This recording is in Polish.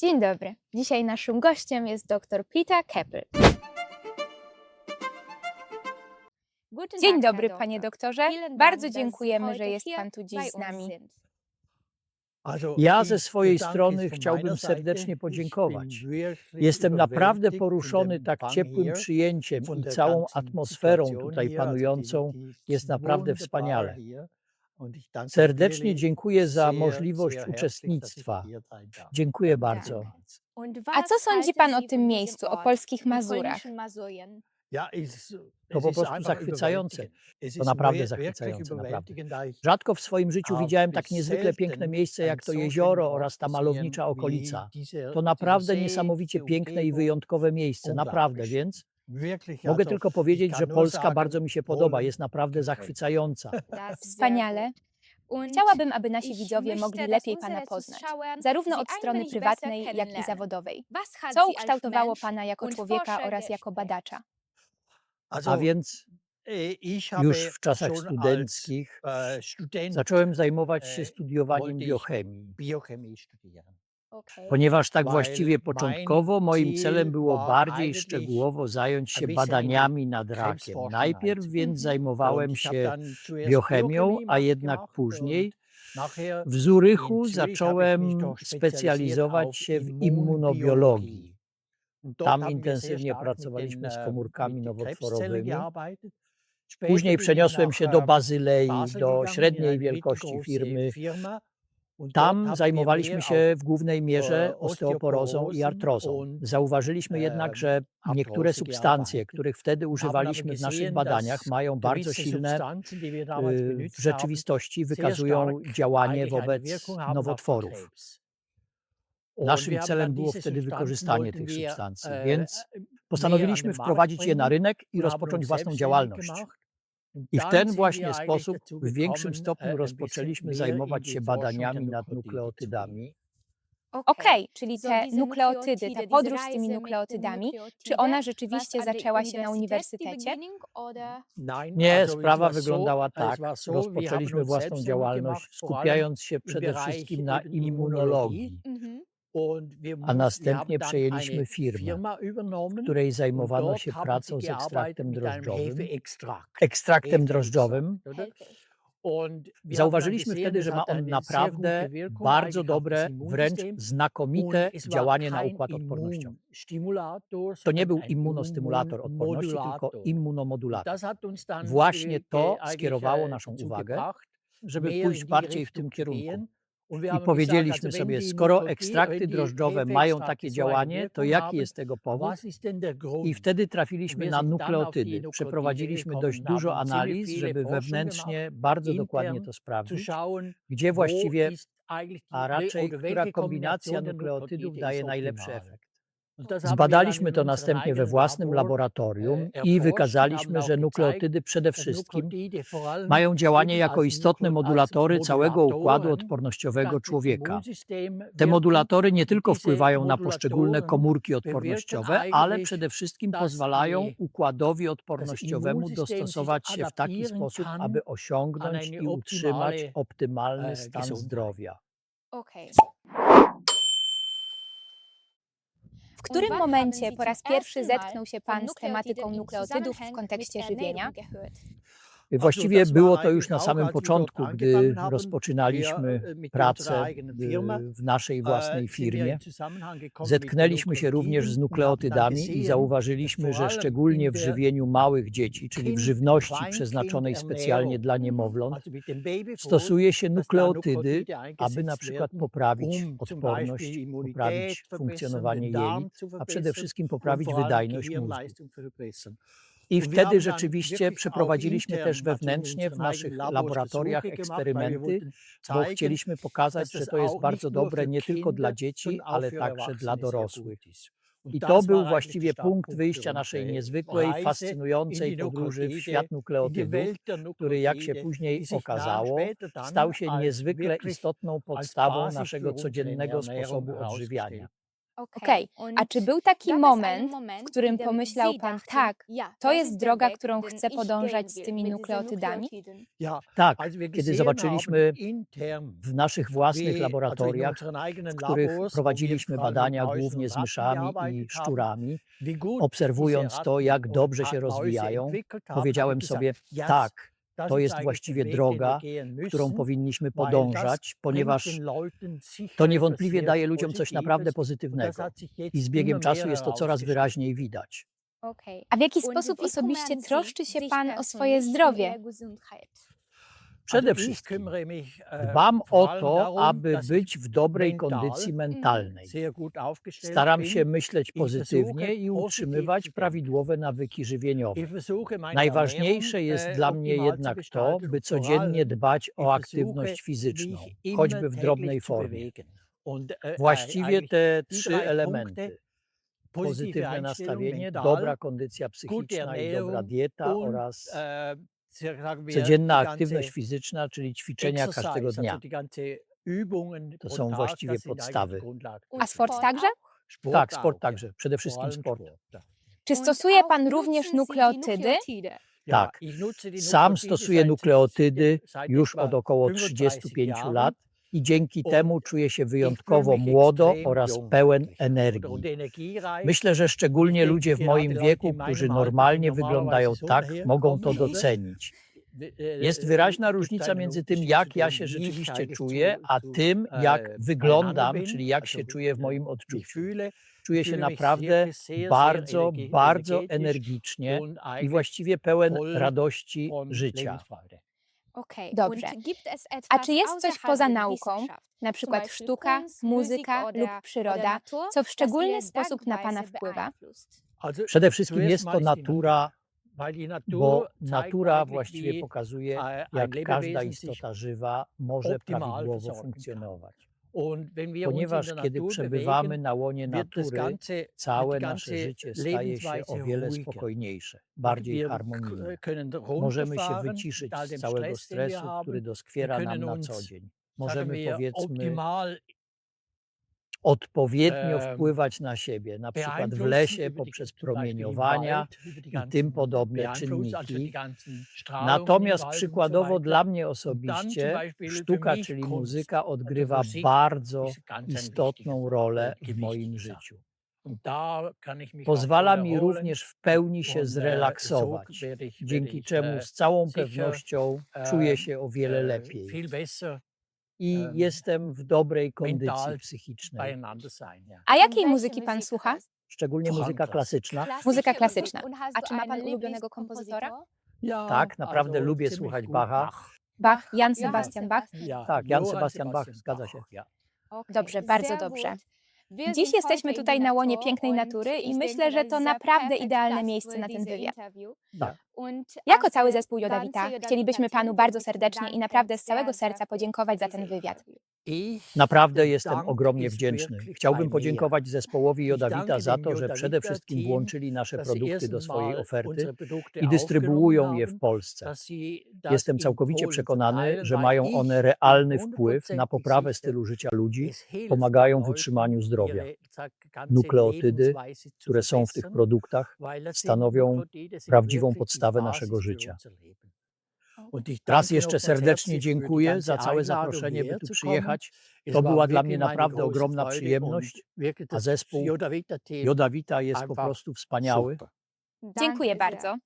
Dzień dobry. Dzisiaj naszym gościem jest dr Peter Keppel. Dzień dobry, panie doktorze. Bardzo dziękujemy, że jest pan tu dziś z nami. Ja ze swojej strony chciałbym serdecznie podziękować. Jestem naprawdę poruszony tak ciepłym przyjęciem i całą atmosferą tutaj panującą. Jest naprawdę wspaniale. Serdecznie dziękuję za możliwość uczestnictwa. Dziękuję bardzo. A co sądzi pan o tym miejscu, o polskich Mazurach? To po prostu zachwycające. To naprawdę zachwycające, naprawdę. Rzadko w swoim życiu widziałem tak niezwykle piękne miejsce jak to jezioro oraz ta malownicza okolica. To naprawdę niesamowicie piękne i wyjątkowe miejsce, naprawdę, więc mogę tylko powiedzieć, że Polska bardzo mi się podoba, jest naprawdę zachwycająca. Wspaniale. Chciałabym, aby nasi widzowie mogli lepiej pana poznać, zarówno od strony prywatnej, jak i zawodowej. Co ukształtowało pana jako człowieka oraz jako badacza? A więc już w czasach studenckich zacząłem zajmować się studiowaniem biochemii. Ponieważ tak właściwie początkowo moim celem było bardziej szczegółowo zająć się badaniami nad rakiem. Najpierw więc zajmowałem się biochemią, a jednak później w Zurychu zacząłem specjalizować się w immunobiologii. Tam intensywnie pracowaliśmy z komórkami nowotworowymi. Później przeniosłem się do Bazylei, do średniej wielkości firmy. Tam zajmowaliśmy się w głównej mierze osteoporozą i artrozą. Zauważyliśmy jednak, że niektóre substancje, których wtedy używaliśmy w naszych badaniach, mają bardzo silne, y, w rzeczywistości wykazują działanie wobec nowotworów. Naszym celem było wtedy wykorzystanie tych substancji, więc postanowiliśmy wprowadzić je na rynek i rozpocząć własną działalność. I w ten właśnie sposób w większym stopniu rozpoczęliśmy zajmować się badaniami nad nukleotydami. Okej, czyli te nukleotydy, ta podróż z tymi nukleotydami, czy ona rzeczywiście zaczęła się na uniwersytecie? Nie, sprawa wyglądała tak. Rozpoczęliśmy własną działalność, skupiając się przede wszystkim na immunologii, Mhm. A następnie przejęliśmy firmę, w której zajmowano się pracą z ekstraktem drożdżowym. Ekstraktem drożdżowym. Zauważyliśmy wtedy, że ma on naprawdę bardzo dobre, wręcz znakomite działanie na układ odpornościowy. To nie był immunostymulator odporności, tylko immunomodulator. Właśnie to skierowało naszą uwagę, żeby pójść bardziej w tym kierunku. I powiedzieliśmy sobie, skoro ekstrakty drożdżowe mają takie działanie, to jaki jest tego powód? I wtedy trafiliśmy na nukleotydy. Przeprowadziliśmy dość dużo analiz, żeby wewnętrznie bardzo dokładnie to sprawdzić, gdzie właściwie, a raczej która kombinacja nukleotydów daje najlepszy efekt. Zbadaliśmy to następnie we własnym laboratorium i wykazaliśmy, że nukleotydy przede wszystkim mają działanie jako istotne modulatory całego układu odpornościowego człowieka. Te modulatory nie tylko wpływają na poszczególne komórki odpornościowe, ale przede wszystkim pozwalają układowi odpornościowemu dostosować się w taki sposób, aby osiągnąć i utrzymać optymalny stan zdrowia. Okej. W którym momencie po raz pierwszy zetknął się Pan z tematyką nukleotydów w kontekście żywienia? Właściwie było to już na samym początku, gdy rozpoczynaliśmy pracę y, w naszej własnej firmie. Zetknęliśmy się również z nukleotydami i zauważyliśmy, że szczególnie w żywieniu małych dzieci, czyli w żywności przeznaczonej specjalnie dla niemowląt, stosuje się nukleotydy, aby na przykład poprawić odporność, poprawić funkcjonowanie jelit, a przede wszystkim poprawić wydajność mózgu. I wtedy rzeczywiście przeprowadziliśmy też wewnętrznie w naszych laboratoriach eksperymenty, bo chcieliśmy pokazać, że to jest bardzo dobre nie tylko dla dzieci, ale także dla dorosłych. I to był właściwie punkt wyjścia naszej niezwykłej, fascynującej podróży w świat nukleotydów, który, jak się później okazało, stał się niezwykle istotną podstawą naszego codziennego sposobu odżywiania. Okej, a czy był taki moment, w którym pomyślał pan, tak, to jest droga, którą chcę podążać z tymi nukleotydami? Tak, kiedy zobaczyliśmy w naszych własnych laboratoriach, w których prowadziliśmy badania głównie z myszami i szczurami, obserwując to, jak dobrze się rozwijają, powiedziałem sobie, tak, to jest właściwie droga, którą powinniśmy podążać, ponieważ to niewątpliwie daje ludziom coś naprawdę pozytywnego. I z biegiem czasu jest to coraz wyraźniej widać. A w jaki sposób osobiście troszczy się pan o swoje zdrowie? Przede wszystkim dbam o to, aby być w dobrej kondycji mentalnej. Staram się myśleć pozytywnie i utrzymywać prawidłowe nawyki żywieniowe. Najważniejsze jest dla mnie jednak to, by codziennie dbać o aktywność fizyczną, choćby w drobnej formie. Właściwie te trzy elementy. Pozytywne nastawienie, dobra kondycja psychiczna i dobra dieta oraz codzienna aktywność fizyczna, czyli ćwiczenia każdego dnia. To są właściwie podstawy. A sport także? Tak, sport także, przede wszystkim sport. Czy stosuje pan również nukleotydy? Tak, sam stosuję nukleotydy już od około 35 lat i dzięki temu czuję się wyjątkowo młodo oraz pełen energii. Myślę, że szczególnie ludzie w moim wieku, którzy normalnie wyglądają tak, mogą to docenić. Jest wyraźna różnica między tym, jak ja się rzeczywiście czuję, a tym, jak wyglądam, czyli jak się czuję w moim odczuciu. Czuję się naprawdę bardzo, bardzo energicznie i właściwie pełen radości życia. Dobrze. A czy jest coś poza nauką, na przykład sztuka, muzyka lub przyroda, co w szczególny sposób na pana wpływa? Przede wszystkim jest to natura, bo natura właściwie pokazuje, jak każda istota żywa może prawidłowo funkcjonować. Ponieważ kiedy przebywamy na łonie natury, całe nasze życie staje się o wiele spokojniejsze, bardziej harmonijne. Możemy się wyciszyć z całego stresu, który doskwiera nam na co dzień. Możemy powiedzmy odpowiednio wpływać na siebie, na przykład w lesie poprzez promieniowania i tym podobne czynniki. Natomiast przykładowo dla mnie osobiście sztuka, czyli muzyka odgrywa bardzo istotną rolę w moim życiu. Pozwala mi również w pełni się zrelaksować, dzięki czemu z całą pewnością czuję się o wiele lepiej i jestem w dobrej kondycji psychicznej. A jakiej muzyki pan słucha? Szczególnie muzyka klasyczna. Muzyka klasyczna. A czy ma pan ulubionego kompozytora? Tak, naprawdę lubię słuchać Bacha. Bach, Jan Sebastian Bach? Tak, Jan Sebastian Bach, zgadza się. Dobrze, bardzo dobrze. Dziś jesteśmy tutaj na łonie pięknej natury i myślę, że to naprawdę idealne miejsce na ten wywiad. Tak. Jako cały zespół Jodawita chcielibyśmy panu bardzo serdecznie i naprawdę z całego serca podziękować za ten wywiad. Naprawdę jestem ogromnie wdzięczny. Chciałbym podziękować zespołowi Jodawita za to, że przede wszystkim włączyli nasze produkty do swojej oferty i dystrybuują je w Polsce. Jestem całkowicie przekonany, że mają one realny wpływ na poprawę stylu życia ludzi, pomagają w utrzymaniu zdrowia. Nukleotydy, które są w tych produktach, stanowią prawdziwą podstawę naszego życia. Raz jeszcze serdecznie dziękuję za całe zaproszenie, by tu przyjechać. To była dla mnie naprawdę ogromna przyjemność, a zespół Jodawita jest po prostu wspaniały. Dziękuję bardzo.